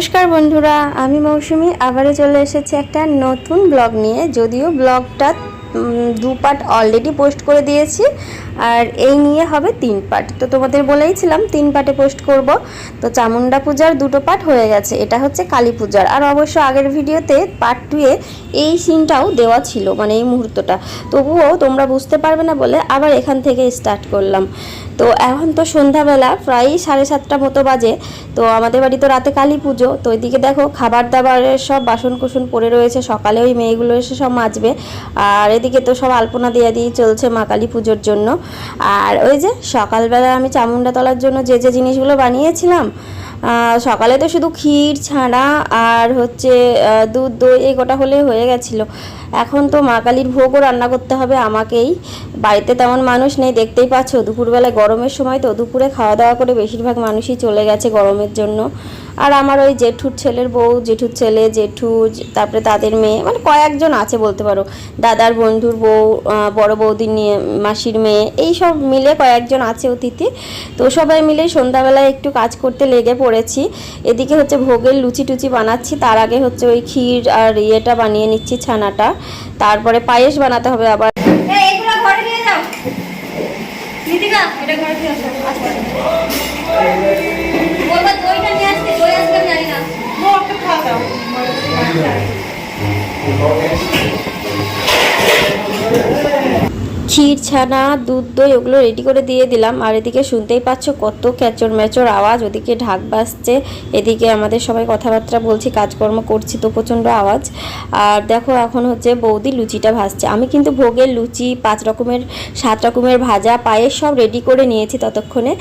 নমস্কার বন্ধুরা, আমি মৌসুমি। আবারও চলে এসেছি একটা নতুন ব্লগ নিয়ে। যদিও ব্লগটা দু পার্ট অলরেডি পোস্ট করে দিয়েছি, আর এই নিয়ে হবে তিন পার্ট। তো তোমাদের বলেইছিলাম তিন পার্টে পোস্ট করব। তো চামুন্ডা পূজার দুটো পার্ট হয়ে গেছে। এটা হচ্ছে কালী পূজার। আর অবশ্য আগের ভিডিওতে পার্ট টুয়ে এই সিনটাও দেওয়া ছিল মানে এই মুহূর্তটা। তবুও তোমরা বুঝতে পারবে না বলে আবার এখান থেকে স্টার্ট করলাম। তো এখন তো সন্ধ্যাবেলা প্রায় সাড়ে সাতটা মতো বাজে। তো আমাদের বাড়ি তো রাতে কালী পুজো, তো ওইদিকে দেখো খাবার দাবারের সব বাসন কুসন পড়ে রয়েছে, সকালে ওই মেয়েগুলো এসে সব মাজবে। আর এদিকে তো সব আলপনা দিয়ে দিয়ে চলছে মা কালী পুজোর জন্য। আর ওই যে সকালবেলা আমি চামুন্ডা তলার জন্য যে যে জিনিসগুলো বানিয়েছিলাম সকালে তো শুধু ক্ষীর ছাড়া আর হচ্ছে দুধ, দই, এই গোটা হলে হয়ে গেছিল। এখন তো মা কালীর ভোগও রান্না করতে হবে আমাকেই। বাড়িতে তেমন মানুষ নেই, দেখতেই পাচ্ছ। দুপুরবেলায় গরমের সময় তো দুপুরে খাওয়া দাওয়া করে বেশিরভাগ মানুষই চলে গেছে গরমের জন্য। আর আমার ওই জেঠুর ছেলের বউ, জেঠুর ছেলে, জেঠু, তারপরে তাদের মেয়ে মানে কয়েকজন আছে বলতে পারো। দাদার বন্ধুর বউ বড় বৌদির নিয়ে, মাসির মেয়ে, এই সব মিলে কয়েকজন আছে অতিথি। তো সবাই মিলে সন্ধ্যাবেলায় একটু কাজ করতে লেগে পড়েছি। এদিকে হচ্ছে ভোগের লুচি টুচি বানাচ্ছি, তার আগে হচ্ছে ওই ক্ষীর আর ইয়েটা বানিয়ে নিচ্ছি ছানাটা। তারপরে পায়েস বানাতে হবে আবার। এটা ঘরে নিয়ে খাওয়া দাও ক্ষীর ছানা দুধ দই ওগুলো রেডি করে দিয়ে দিলাম। আর এদিকে শুনতেই পাচ্ছ কত ক্যাচর ম্যাচর আওয়াজ। ওদিকে ঢাক বাজছে, এদিকে আমাদের সবাই কথাবার্তা বলছি, কাজকর্ম করছি তো প্রচণ্ড আওয়াজ। আর দেখো এখন হচ্ছে বৌদি লুচিটা ভাজছে। আমি কিন্তু ভোগের লুচি, পাঁচ রকমের, সাত রকমের ভাজা, পায়েস সব রেডি করে নিয়েছি ততক্ষণে।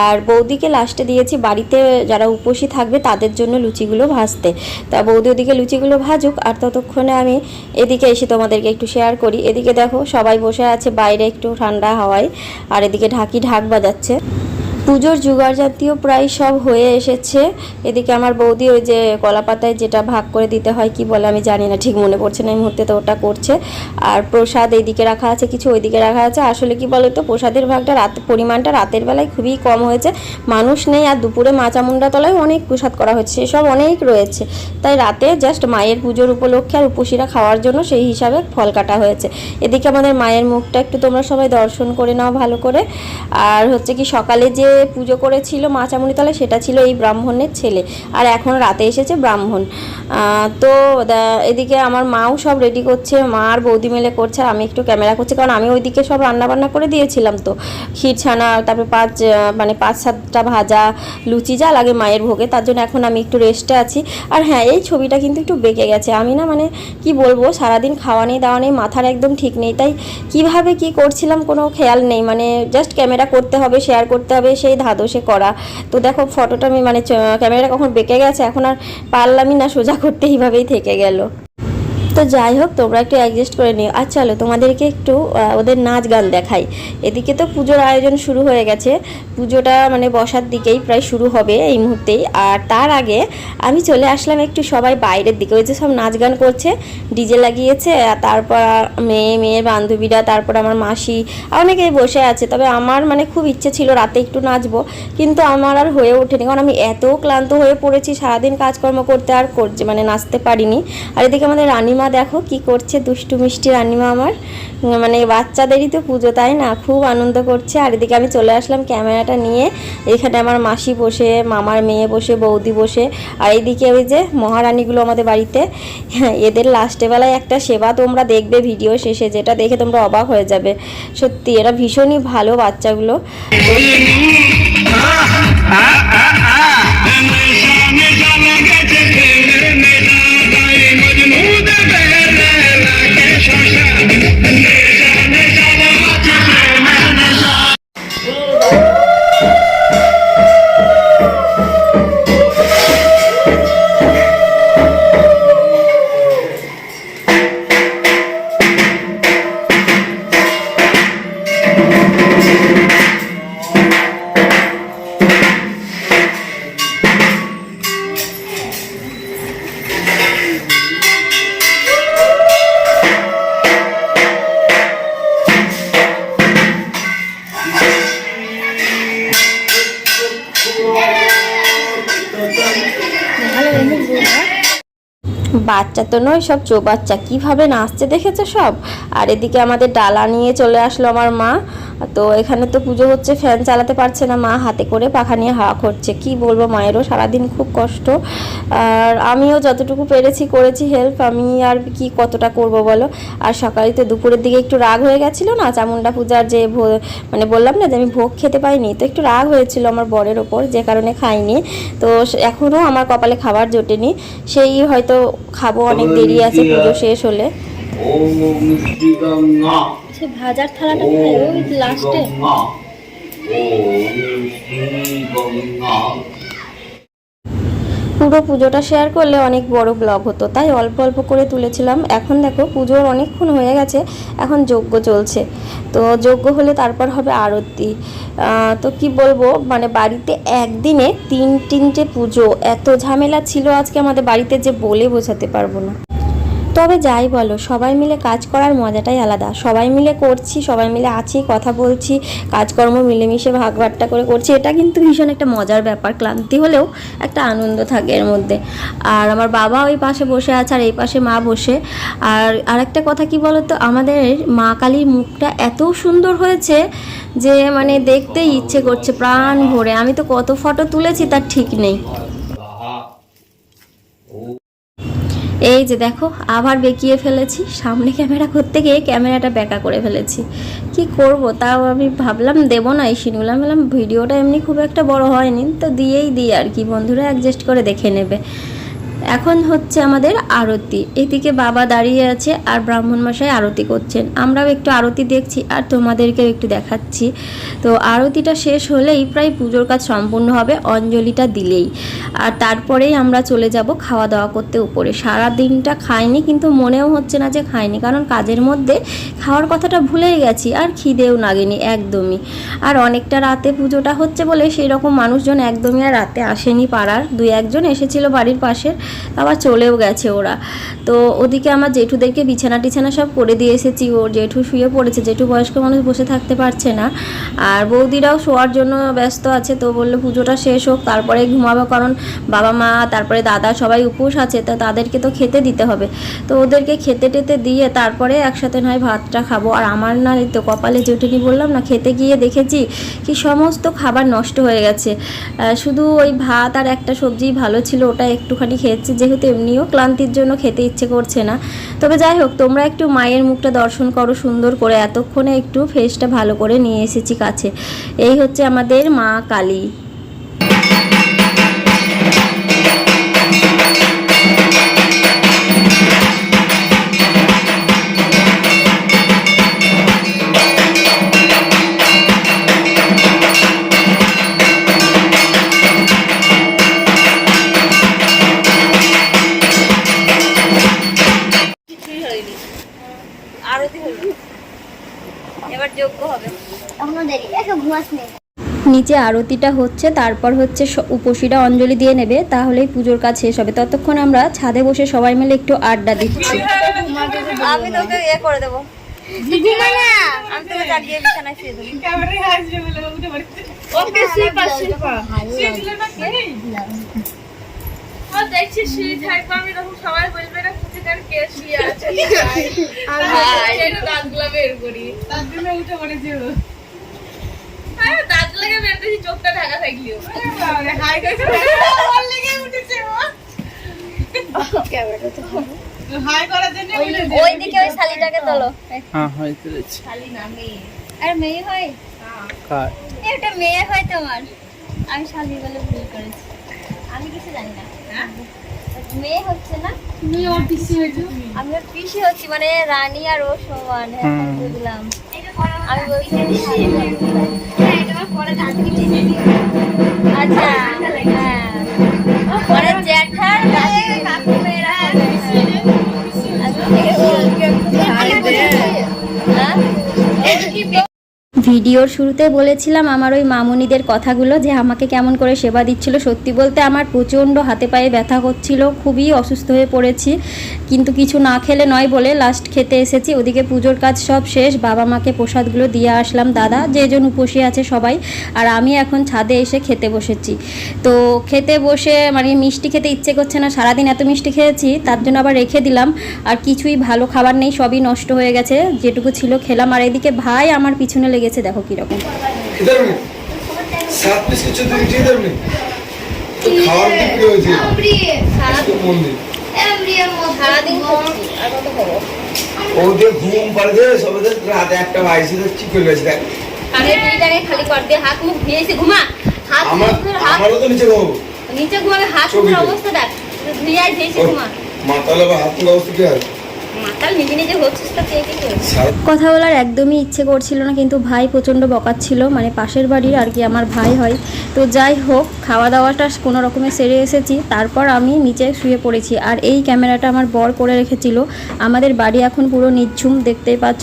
আর বৌদিকে লাস্টে দিয়েছি বাড়িতে যারা উপসী থাকবে তাদের জন্য লুচিগুলো ভাজতে। তা বৌদি ওদিকে লুচিগুলো ভাজুক, আর ততক্ষণে আমি এদিকে এসে তোমাদেরকে একটু শেয়ার করি। এদিকে দেখো সবাই বসে আছে বাইরে একটু ঠান্ডা হাওয়ায় আর এদিকে ঢাকি ঢাক বাজাচ্ছে। পুজোর জোগাড় জাতীয় প্রায় সব হয়ে এসেছে। এদিকে আমার বৌদি ওই যে কলা পাতায় যেটা ভাগ করে দিতে হয় কি বলে আমি জানি না, ঠিক মনে পড়ছে না, এই মুহূর্তে তো ওটা করছে। আর প্রসাদ এইদিকে রাখা আছে, কিছু ওইদিকে রাখা আছে। আসলে কি বলো তো প্রসাদের ভাগটা রাত, পরিমাণটা রাতের বেলায় খুবই কম হয়েছে। মানুষ নেই, আর দুপুরে মাচামুন্ডা তলায় অনেক প্রসাদ করা হচ্ছে, সেসব অনেক রয়েছে। তাই রাতে জাস্ট মায়ের পুজোর উপলক্ষে আর উপসীরা খাওয়ার জন্য সেই হিসাবে ফল কাটা হয়েছে। এদিকে আমাদের মায়ের মুখটা একটু তোমরা সবাই দর্শন করে নাও ভালো করে। আর হচ্ছে কি সকালে যে পুজো করেছিল মাচামুনি তলায় সেটা ছিল এই ব্রাহ্মণের ছেলে। আর এখন রাতে এসেছে ব্রাহ্মণ। তো এদিকে আমার মাও সব রেডি করছে, মা আর বৌদি মিলে করছে, আর আমি একটু ক্যামেরা করছি, কারণ আমি ওইদিকে সব রান্না বান্না করে দিয়েছিলাম তো। ক্ষীর ছানা তারপরে পাঁচ মানে পাঁচ সাতটা ভাজা, লুচি যা লাগে মায়ের ভোগে, তার জন্য এখন আমি একটু রেস্টে আছি। আর হ্যাঁ এই ছবিটা কিন্তু একটু বেঁকে গেছে। আমি না মানে কি বলব, সারাদিন খাওয়া নেই, দাওয়া নেই, মাথার একদম ঠিক নেই। তাই কীভাবে কি করছিলাম কোনো খেয়াল নেই মানে জাস্ট ক্যামেরা করতে হবে শেয়ার করতে হবে সেই ধাদসে করা। তো দেখো ফটোটা আমি মানে ক্যামেরাটা কখন বেঁকে গেছে, এখন আর পারলামই না, সোজা করতে এইভাবেই থেকে গেল। তো যাই হোক, তোমরা একটু অ্যাডজাস্ট করে নিও। আর চলো, তোমাদেরকে একটু ওদের নাচ গান দেখাই। এদিকে তো পুজোর আয়োজন শুরু হয়ে গেছে। পুজোটা মানে বসার দিকেই প্রায় শুরু হবে এই মুহূর্তেই। আর তার আগে আমি চলে আসলাম একটু সবাই বাইরের দিকে। ওই যে সব নাচ গান করছে, ডিজে লাগিয়েছে, আর তারপর মেয়ে, মেয়ের বান্ধবীরা, তারপর আমার মাসি, অনেকেই বসে আছে। তবে আমার মানে খুব ইচ্ছে ছিল রাতে একটু নাচবো, কিন্তু আমার আর হয়ে ওঠেনি। কারণ আমি এত ক্লান্ত হয়ে পড়েছি, সারাদিন কাজকর্ম করতে আর করছে মানে নাচতে পারিনি। আর এদিকে আমাদের রানিমা দেখো কি করছে দুষ্টু মিষ্টি রানিমা আমার। মানে বাচ্চাদেরই তো পুজো তাই না? খুব আনন্দ করছে। আর এদিকে আমি চলে আসলাম ক্যামেরাটা নিয়ে। এখানে আমার মাসি বসে মামার মেয়ে বসে বৌদি বসে। আর এইদিকে ওই যে মহারানীগুলো আমাদের বাড়িতে। হ্যাঁ, এদের লাস্টে বেলায় একটা সেবা তোমরা দেখবে ভিডিও শেষে যেটা দেখে তোমরা অবাক হয়ে যাবে। সত্যি এরা ভীষণই ভালো বাচ্চাগুলো। Shasha. বাচ্চা তো নয়, সব চৌবাচ্চা। কীভাবে নাচছে দেখেছে সব? আর এদিকে আমাদের ডালা নিয়ে চলে আসলো আমার মা। তো এখানে তো পুজো হচ্ছে ফ্যান চালাতে পারছে না মা হাতে করে পাখা নিয়ে হাওয়া করছে। কি বলব মায়েরও সারাদিন খুব কষ্ট। আর আমিও যতটুকু পেরেছি করেছি হেল্প আমি আর কি কতটা করব বলো? আর সকালে তো দুপুরের দিকে একটু রাগ হয়ে গেছিল না চামুন্ডা পূজার যে ভো- মানে বললাম না যে আমি ভোগ খেতে পাইনি তো একটু রাগ হয়েছিল আমার বরের ওপর যে কারণে খাইনি। তো এখনও আমার কপালে খাবার জোটেনি। সেই হয়তো খাব অনেক দেরি আছে পুজো শেষ হলে। সে ভাজার থালাটা কোথায়? ওই লাস্টে। পুরো পুজোটা শেয়ার করলে অনেক বড় ব্লগ হতো তাই অল্প অল্প করে তুলেছিলাম। এখন দেখো পুজোর অনেকক্ষণ হয়ে গেছে এখন যজ্ঞ চলছে। তো যজ্ঞ হলে তারপর হবে আরতি। তো কি বলব মানে বাড়িতে একদিনে তিন তিনটে পুজো এত ঝামেলা ছিল আজকে আমাদের বাড়িতে যে বলে বোঝাতে পারব না। তবে যাই বলো, সবাই মিলে কাজ করার মজাটাই আলাদা। সবাই মিলে করছি, সবাই মিলে আছি, কথা বলছি, কাজকর্ম মিলেমিশে ভাগ বাট্টা করে করছি। এটা কিন্তু ভীষণ একটা মজার ব্যাপার, ক্লান্তি হলেও একটা আনন্দ থাকে এর মধ্যে। আর আমার বাবা ওই পাশে বসে আছে আর এই পাশে মা বসে। আর আরেকটা কথা কি বলতো, আমাদের মা কালীর মুখটা এত সুন্দর হয়েছে যে মানে দেখতেই ইচ্ছে করছে প্রাণ ভরে। আমি তো কত ফটো তুলেছি তার ঠিক নেই। এই যে দেখো, আবার বেঁকিয়ে ফেলেছি। সামনে ক্যামেরা করতে গিয়ে ক্যামেরাটা বেঁকা করে ফেলেছি। কি করব? তাও আমি ভাবলাম, দেবো না। এই সিনগুলো আমি ভিডিওটা এমনি খুব একটা বড় হয়নি। তো দিয়েই দিই আর কি। বন্ধুরা অ্যাডজাস্ট করে দেখে নেবে। এখন হচ্ছে আমাদের আরতি। এদিকে বাবা দাঁড়িয়ে আছে আর ব্রাহ্মণ মশাই আরতি করছেন। আমরাও একটু আরতি দেখছি আর তোমাদেরকেও একটু দেখাচ্ছি। তো আরতিটা শেষ হলেই প্রায় পুজোর কাজ সম্পূর্ণ হবে, অঞ্জলিটা দিলেই। আর তারপরেই আমরা চলে যাব খাওয়া দাওয়া করতে উপরে। সারা দিনটা খাইনি, কিন্তু মনেও হচ্ছে না যে খাইনি, কারণ কাজের মধ্যে খাওয়ার কথাটা ভুলেই গেছি আর খিদেও লাগেনি একদমই। আর অনেকটা রাতে পুজোটা হচ্ছে বলে সেই রকম মানুষজন একদমই আর রাতে আসেনি পাড়ার। দুই একজন এসেছিল বাড়ির পাশের। আবার চলেও গেছে ওরা। তো ওদিকে আমার জেঠুদেরকে বিছানা টিছানা সব করে দিয়ে এসেছি। ওর জেঠু শুয়ে পড়েছে। জেঠু বয়স্ক মানুষ বসে থাকতে পারছে না। আর বৌদিরাও শোয়ার জন্য ব্যস্ত আছে। তো বলল পুজোটা শেষ হোক, তারপরে ঘুমাবো। কারণ বাবা মা, তারপরে দাদা সবাই উপোস আছে। তো তাদেরকে তো খেতে দিতে হবে। তো ওদেরকে খেতে টেতে দিয়ে তারপরে একসাথে নয় ভাতটা খাব। আর আমার না, এই তো কপালে জেঠুনি বললাম না, খেতে গিয়ে দেখেছি কি সমস্ত খাবার নষ্ট হয়ে গেছে। শুধু ওই ভাত আর একটা সবজি ভালো ছিল, ওটা একটুখানি খেয়েছি যেহেতু এমনিও ক্লান্তির জন্য খেতে ইচ্ছে করছে না। তবে যাই হোক, তোমরা একটু মায়ের মুখটা দর্শন করো সুন্দর করে। এতক্ষণে একটু ফেসটা ভালো করে নিয়ে এসেছি কাছে। এই হচ্ছে আমাদের মা কালী। এখনও দেরি একে ঘুমাস নেই। নিচে আরতিটা হচ্ছে তারপর হচ্ছে উপসীরা অঞ্জলি দিয়ে নেবে তাহলেই পুজোর কাজ শেষ হবে। ততক্ষণ আমরা ছাদে বসে সবাই মিলে একটু আড্ডা দিচ্ছি। আমি তোকে ইয়ে করে দেবো। ঘুমা না আমি তোকে জাগিয়ে বিছানায় শুয়ে দেবো ওকে শুয়ে পাশ শুয়ে পা দেখছি শুয়ে থাকব আমি তখন সবাই বলবে না কুচিকার কে শুয়ে আছে এটা দাঁতগুলা বের করি হ্যাঁ করেছি চোখটা ঢাকা থাকলেও। হাই করেছে লেগে উঠেছে হাই করার জন্য ওই দিকে ওই শালিটাকে তোলো। হ্যাঁ হয় তুলেছি খালি না মেয়ে। আর মেয়ে হয়? কার? এটা মেয়ে হয় তোমার। আমি শালি বলে ভুল করেছি। আমি কিছু জানি না। মেয়ে হচ্ছে না? তুমি ওর পিসি হয়েছো। আমি ওর পিসি হচ্ছি মানে রানী আর ও সমান হ্যাঁ বুঝলাম। আমি বলছি আচ্ছা হ্যাঁ। মানে জ্যাঠার ভিডিওর শুরুতে বলেছিলাম আমার ওই মামুনিদের কথাগুলো যে আমাকে কেমন করে সেবা দিচ্ছিল। সত্যি বলতে আমার প্রচণ্ড হাতে পায়ে ব্যথা হচ্ছিল খুবই অসুস্থ হয়ে পড়েছি। কিন্তু কিছু না খেলে নয় বলে লাস্ট খেতে এসেছি। ওদিকে পুজোর কাজ সব শেষ। বাবা মাকে প্রসাদগুলো দিয়ে আসলাম। দাদা যেজন উপসে আছে সবাই। আর আমি এখন ছাদে এসে খেতে বসেছি। তো খেতে বসে মানে মিষ্টি খেতে ইচ্ছে করছে না। সারাদিন এত মিষ্টি খেয়েছি তার জন্য আবার রেখে দিলাম। আর কিছুই ভালো খাবার নেই সবই নষ্ট হয়ে গেছে। যেটুকু ছিল খেলাম। আর এদিকে ভাই আমার পিছনে লেগেছে দেখো কীরকম। খাওয়ার হয়েছে দিন সারাদিন করছি আর কত খাব ও যে ঘুম একটা বাইশে গেছে দেখ খালি কর দিয়ে হাত মুখ ধুয়েছি ঘুমা। হাত মুখ আমারও তো নিচে ঘুমাবো নিচে ঘুমাবে হাত মুখের অবস্থা দেখ। ধুয়ে আর ঘুমা। হাত অবস্থা কি হয় কথা বলার একদমই ইচ্ছে করছিল না কিন্তু ভাই প্রচণ্ড বকাচ্ছিল মানে পাশের বাড়ির আর কি আমার ভাই হয়। তো যাই হোক খাওয়া দাওয়াটা কোনো রকমে সেরে এসেছি তারপর আমি নিচে শুয়ে পড়েছি। আর এই ক্যামেরাটা আমার বর করে রেখেছিল। আমাদের বাড়ি এখন পুরো নিঝুম দেখতেই পাচ্ছ।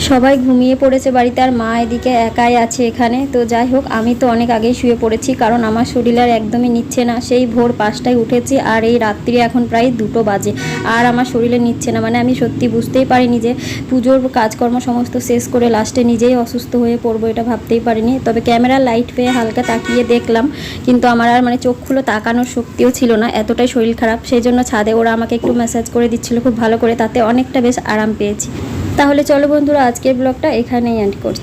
সবাই ঘুমিয়ে পড়েছে বাড়িতে আর মা এদিকে একাই আছে এখানে। তো যাই হোক, আমি তো অনেক আগেই শুয়ে পড়েছি কারণ আমার শরীর আর একদমই নিচ্ছে না। সেই ভোর পাঁচটায় উঠেছি আর এই রাত্রি এখন প্রায় দুটো বাজে। আর আমার শরীরে নিচ্ছে না। মানে আমি সত্যি বুঝতেই পারিনি যে পুজোর কাজকর্ম সমস্ত শেষ করে লাস্টে নিজেই অসুস্থ হয়ে পড়ব এটা ভাবতেই পারিনি। তবে ক্যামেরার লাইট পেয়ে হালকা তাকিয়ে দেখলাম, কিন্তু আমার আর মানে চোখ খুলে তাকানোর শক্তিও ছিল না, এতটাই শরীর খারাপ। সেই জন্য ছাদে ওরা আমাকে একটু ম্যাসাজ করে দিচ্ছিল খুব ভালো করে, তাতে অনেকটা বেশ আরাম পেয়েছি। তাহলে চলো বন্ধুরা আজকের ব্লগটা এখানেই এন্ড করছি।